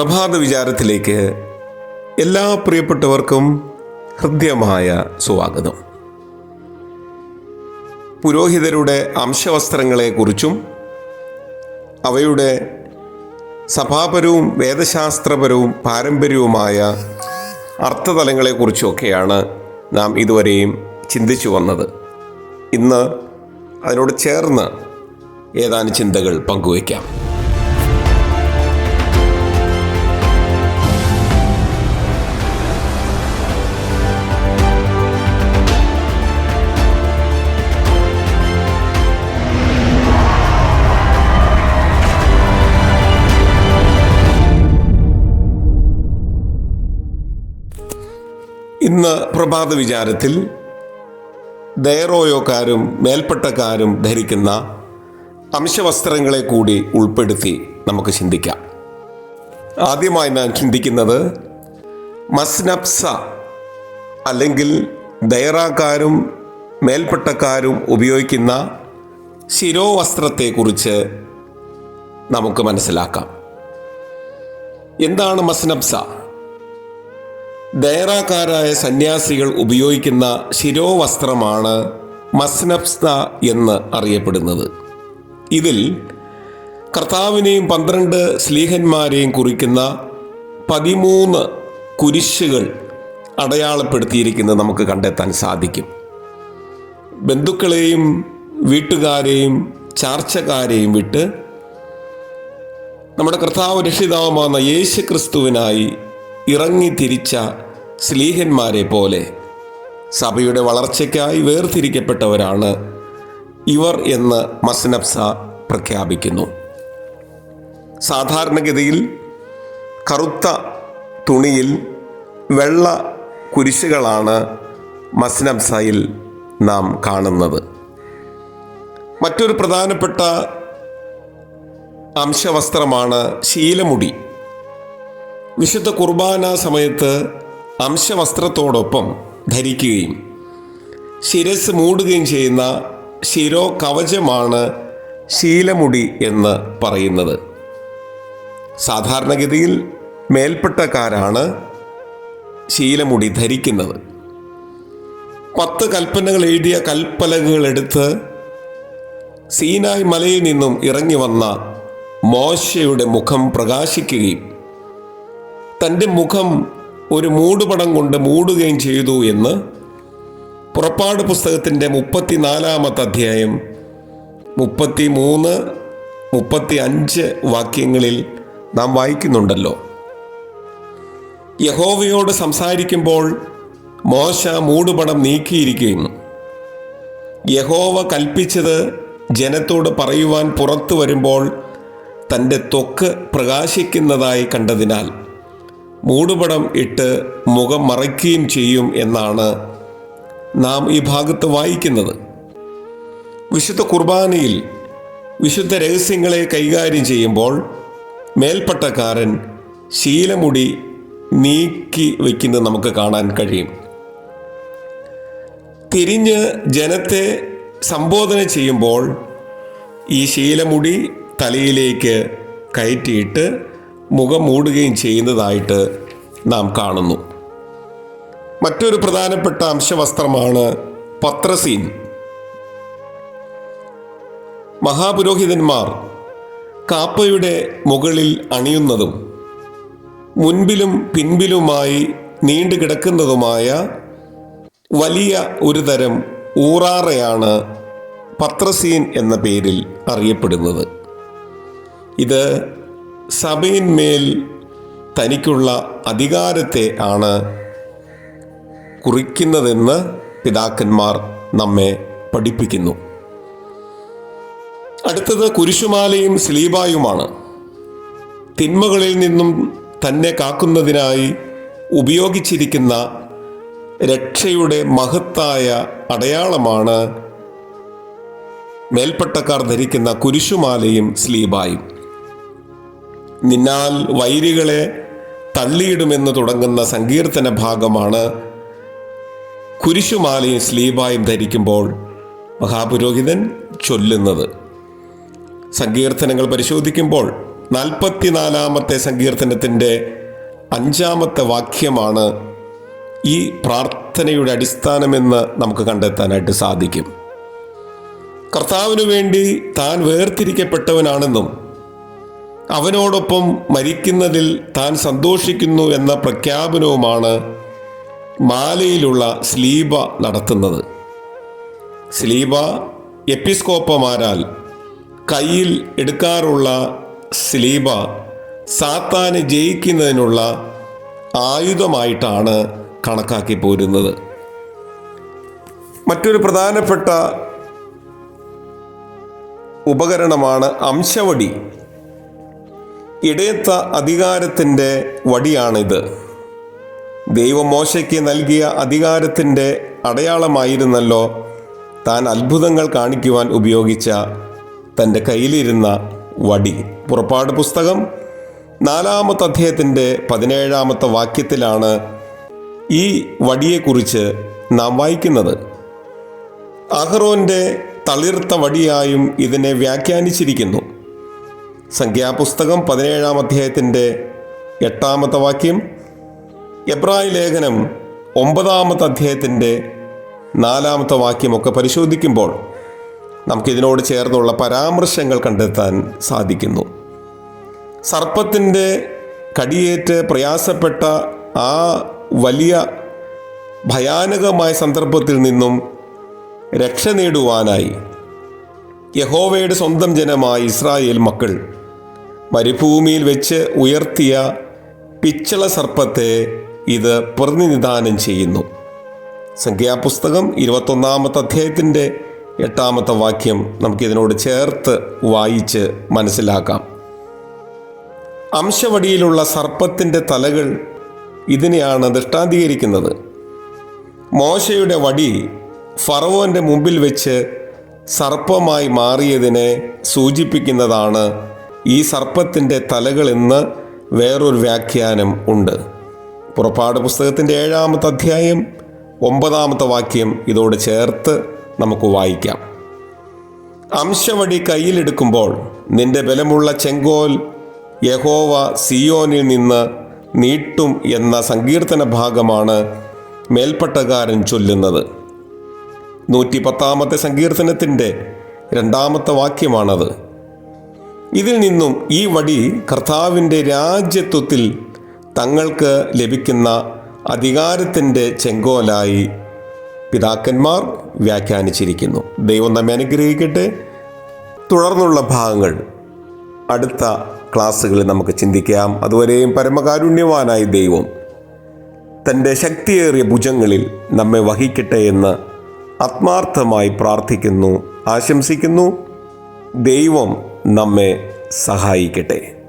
പ്രഭാത വിചാരത്തിലേക്ക് എല്ലാ പ്രിയപ്പെട്ടവർക്കും ഹൃദ്യമായ സ്വാഗതം. പുരോഹിതരുടെ അംശവസ്ത്രങ്ങളെക്കുറിച്ചും അവയുടെ സഭാപരവും വേദശാസ്ത്രപരവും പാരമ്പര്യവുമായ അർത്ഥതലങ്ങളെക്കുറിച്ചുമൊക്കെയാണ് നാം ഇതുവരെയും ചിന്തിച്ചു വന്നത്. ഇന്ന് അതിനോട് ചേർന്ന് ഏതാനും ചിന്തകൾ പങ്കുവയ്ക്കാം. ഇന്ന് പ്രഭാത വിചാരത്തിൽ ദയറോയോക്കാരും മേൽപ്പെട്ടക്കാരും ധരിക്കുന്ന അംശവസ്ത്രങ്ങളെ കൂടി ഉൾപ്പെടുത്തി നമുക്ക് ചിന്തിക്കാം. ആദ്യമായി നാം ചിന്തിക്കുന്നത് മസ്നബ്സ അല്ലെങ്കിൽ ദയറാക്കാരും മേൽപ്പെട്ടക്കാരും ഉപയോഗിക്കുന്ന ശിരോവസ്ത്രത്തെക്കുറിച്ച് നമുക്ക് മനസ്സിലാക്കാം. എന്താണ് മസ്നബ്സ ദയറാക്കാരായ സന്യാസികൾ ഉപയോഗിക്കുന്ന ശിരോവസ്ത്രമാണ് മസ്നബ്സ്ത എന്ന് അറിയപ്പെടുന്നത്. ഇതിൽ കർത്താവിനെയും പന്ത്രണ്ട് സ്ലീഹന്മാരെയും കുറിക്കുന്ന പതിമൂന്ന് കുരിശുകൾ അടയാളപ്പെടുത്തിയിരിക്കുന്നത് നമുക്ക് കണ്ടെത്താൻ സാധിക്കും. ബന്ധുക്കളെയും വീട്ടുകാരെയും ചാർച്ചക്കാരെയും വിട്ട് നമ്മുടെ കർത്താവ് രക്ഷിതാവുമാകുന്ന യേശു ക്രിസ്തുവിനായി ഇറങ്ങി തിരിച്ച സ്ലീഹന്മാരെ പോലെ സഭയുടെ വളർച്ചയ്ക്കായി വേർതിരിക്കപ്പെട്ടവരാണ് ഇവർ എന്ന് മസ്നബ്സ പ്രഖ്യാപിക്കുന്നു. സാധാരണഗതിയിൽ കറുത്ത തുണിയിൽ വെള്ള കുരിശുകളാണ് മസ്നബ്സയിൽ നാം കാണുന്നത്. മറ്റൊരു പ്രധാനപ്പെട്ട അംശവസ്ത്രമാണ് ശീലമുടി. വിശുദ്ധ കുർബാന സമയത്ത് അംശവസ്ത്രത്തോടൊപ്പം ധരിക്കുകയും ശിരസ് മൂടുകയും ചെയ്യുന്ന ശിരോ കവചമാണ് ശീലമുടി എന്ന് പറയുന്നത്. സാധാരണഗതിയിൽ മേൽപ്പെട്ടക്കാരാണ് ശീലമുടി ധരിക്കുന്നത്. പത്ത് കൽപ്പനകൾ എഴുതിയ കൽപ്പലകകൾ എടുത്ത് സീനായ് മലയിൽ നിന്നും ഇറങ്ങി വന്ന മോശയുടെ മുഖം പ്രകാശിക്കുകയും തന്റെ മുഖം ഒരു മൂടുപടം കൊണ്ട് മൂടുകയും ചെയ്തു എന്ന് പുറപ്പാട് പുസ്തകത്തിന്റെ മുപ്പത്തിനാലാമത്തെ അധ്യായം മുപ്പത്തി മൂന്ന് മുപ്പത്തി അഞ്ച് വാക്യങ്ങളിൽ നാം വായിക്കുന്നുണ്ടല്ലോ. യഹോവയോട് സംസാരിക്കുമ്പോൾ മോശ മൂടുപടം നീക്കിയിരിക്കുകയും യഹോവ കൽപ്പിച്ചത് ജനത്തോട് പറയുവാൻ പുറത്തു വരുമ്പോൾ തന്റെ ത്വക്ക് പ്രകാശിക്കുന്നതായി കണ്ടതിനാൽ മൂടുപടം ഇട്ട് മുഖം മറയ്ക്കുകയും ചെയ്യും എന്നാണ് നാം ഈ ഭാഗത്ത് വായിക്കുന്നത്. വിശുദ്ധ കുർബാനയിൽ വിശുദ്ധ രഹസ്യങ്ങളെ കൈകാര്യം ചെയ്യുമ്പോൾ മേൽപ്പട്ടക്കാരൻ ശീലമുടി നീക്കി വയ്ക്കുന്നത് നമുക്ക് കാണാൻ കഴിയും. തിരിഞ്ഞ് ജനത്തെ സംബോധന ചെയ്യുമ്പോൾ ഈ ശീലമുടി തലയിലേക്ക് കയറ്റിയിട്ട് മുഖം മൂടുകയും ചെയ്യുന്നതായിട്ട് നാം കാണുന്നു. മറ്റൊരു പ്രധാനപ്പെട്ട അംശവസ്ത്രമാണ് പത്രസീൻ. മഹാപുരോഹിതന്മാർ കാപ്പയുടെ മുകളിൽ അണിയുന്നതും മുൻപിലും പിൻപിലുമായി നീണ്ടു കിടക്കുന്നതുമായ വലിയ ഒരു തരം ഊറാറയാണ് പത്രസീൻ എന്ന പേരിൽ അറിയപ്പെടുന്നത്. ഇത് സഭയിന്മേൽ തനിക്കുള്ള അധികാരത്തെ ആണ് കുറിക്കുന്നതെന്ന് പിതാക്കന്മാർ നമ്മെ പഠിപ്പിക്കുന്നു. അടുത്തത് കുരിശുമാലയും സ്ലീബായുമാണ്. തിന്മകളിൽ നിന്നും തന്നെ കാക്കുന്നതിനായി ഉപയോഗിച്ചിരിക്കുന്ന രക്ഷയുടെ മഹത്തായ അടയാളമാണ് മേൽപ്പട്ടക്കാർ ധരിക്കുന്ന കുരിശുമാലയും സ്ലീബായും. നിന്നാൽ വൈരികളെ തള്ളിയിടുമെന്ന് തുടങ്ങുന്ന സങ്കീർത്തന ഭാഗമാണ് കുരിശുമാലയും സ്ലീബായും ധരിക്കുമ്പോൾ മഹാപുരോഹിതൻ ചൊല്ലുന്നത്. സങ്കീർത്തനങ്ങൾ പരിശോധിക്കുമ്പോൾ നാൽപ്പത്തിനാലാമത്തെ സങ്കീർത്തനത്തിന്റെ അഞ്ചാമത്തെ വാക്യമാണ് ഈ പ്രാർത്ഥനയുടെ അടിസ്ഥാനമെന്ന് നമുക്ക് കണ്ടെത്താനായിട്ട് സാധിക്കും. കർത്താവിനു വേണ്ടി താൻ വേർതിരിക്കപ്പെട്ടവനാണെന്നും അവനോടൊപ്പം മരിക്കുന്നതിൽ താൻ സന്തോഷിക്കുന്നു എന്ന പ്രഖ്യാപനവുമാണ് മാലയിലുള്ള സ്ലീബ നടത്തുന്നത്. സ്ലീബ എപ്പിസ്കോപ്പമാരാൽ കയ്യിൽ എടുക്കാറുള്ള സ്ലീബ സാത്താനെ ജയിക്കുന്നതിനുള്ള ആയുധമായിട്ടാണ് കണക്കാക്കി പോരുന്നത്. മറ്റൊരു പ്രധാനപ്പെട്ട ഉപകരണമാണ് അംശവടി. ഇടയത്ത അധികാരത്തിന്റെ വടിയാണിത്. ദൈവമോശയ്ക്ക് നൽകിയ അധികാരത്തിന്റെ അടയാളമായിരുന്നല്ലോ താൻ അത്ഭുതങ്ങൾ കാണിക്കുവാൻ ഉപയോഗിച്ച തന്റെ കയ്യിലിരുന്ന വടി. പുറപ്പാട് പുസ്തകം നാലാമത്തെ അധ്യായത്തിന്റെ പതിനേഴാമത്തെ വാക്യത്തിലാണ് ഈ വടിയെക്കുറിച്ച് നാം വായിക്കുന്നത്. അഹ്റോന്റെ തളിർത്ത വടിയായും ഇതിനെ വ്യാഖ്യാനിച്ചിരിക്കുന്നു. സംഖ്യാപുസ്തകം പതിനേഴാം അധ്യായത്തിന്റെ എട്ടാമത്തെ വാക്യം. എബ്രായ ലേഖനം ഒമ്പതാമത്തെ അധ്യായത്തിന്റെ നാലാമത്തെ വാക്യമൊക്കെ പരിശോധിക്കുമ്പോൾ നമുക്കിതിനോട് ചേർന്നുള്ള പരാമർശങ്ങൾ കണ്ടെത്താൻ സാധിക്കുന്നു. സർപ്പത്തിന്റെ കടിയേറ്റ് പ്രയാസപ്പെട്ട ആ വലിയ ഭയാനകമായ സന്ദർഭത്തിൽ നിന്നും രക്ഷ നേടുവാനായി യഹോവയുടെ സ്വന്തം ജനമായ ഇസ്രായേൽ മക്കൾ മരുഭൂമിയിൽ വെച്ച് ഉയർത്തിയ പിച്ചള സർപ്പത്തെ ഇത് പ്രതിനിധാനം ചെയ്യുന്നു. സംഖ്യാപുസ്തകം ഇരുപത്തൊന്നാമത്തെ അധ്യായത്തിന്റെ എട്ടാമത്തെ വാക്യം നമുക്കിതിനോട് ചേർത്ത് വായിച്ച് മനസ്സിലാക്കാം. അംശവടിയിലുള്ള സർപ്പത്തിന്റെ തലകൾ ഇതിനെയാണ് ദൃഷ്ടാന്തീകരിക്കുന്നത്. മോശയുടെ വടി ഫറവോന്റെ മുമ്പിൽ വെച്ച് സർപ്പമായി മാറിയതിനെ സൂചിപ്പിക്കുന്നതാണ് ഈ സർപ്പത്തിന്റെ തലകളെന്ന് വേറൊരു വ്യാഖ്യാനം ഉണ്ട്. പുറപ്പാട് പുസ്തകത്തിന്റെ ഏഴാമത്തെ അധ്യായം ഒമ്പതാമത്തെ വാക്യം ഇതോട് ചേർത്ത് നമുക്ക് വായിക്കാം. അംശവടി കയ്യിലെടുക്കുമ്പോൾ നിന്റെ ബലമുള്ള ചെങ്കോൽ യഹോവ സിയോനിൽ നിന്ന് നീട്ടും എന്ന സങ്കീർത്തന ഭാഗമാണ് മേൽപ്പട്ടകാരൻ ചൊല്ലുന്നത്. നൂറ്റി പത്താമത്തെ സങ്കീർത്തനത്തിന്റെ രണ്ടാമത്തെ വാക്യമാണത്. ഇതിൽ നിന്നും ഈ വടി കർത്താവിന്റെ രാജ്യത്വത്തിൽ തങ്ങൾക്ക് ലഭിക്കുന്ന അധികാരത്തിന്റെ ചെങ്കോലായി പിതാക്കന്മാർ വ്യാഖ്യാനിച്ചിരിക്കുന്നു. ദൈവം നമ്മെ അനുഗ്രഹിക്കട്ടെ. തുടർന്നുള്ള ഭാഗങ്ങൾ അടുത്ത ക്ലാസ്സുകളിൽ നമുക്ക് ചിന്തിക്കാം. അതുവരെയും പരമകാരുണ്യവാനായ ദൈവം തന്റെ ശക്തിയേറിയ ഭുജങ്ങളിൽ നമ്മെ വഹിക്കട്ടെ എന്ന് ആത്മാർത്ഥമായി പ്രാർത്ഥിക്കുന്നു ആശംസിക്കുന്നു. ദൈവം നമ്മെ സഹായിക്കട്ടെ.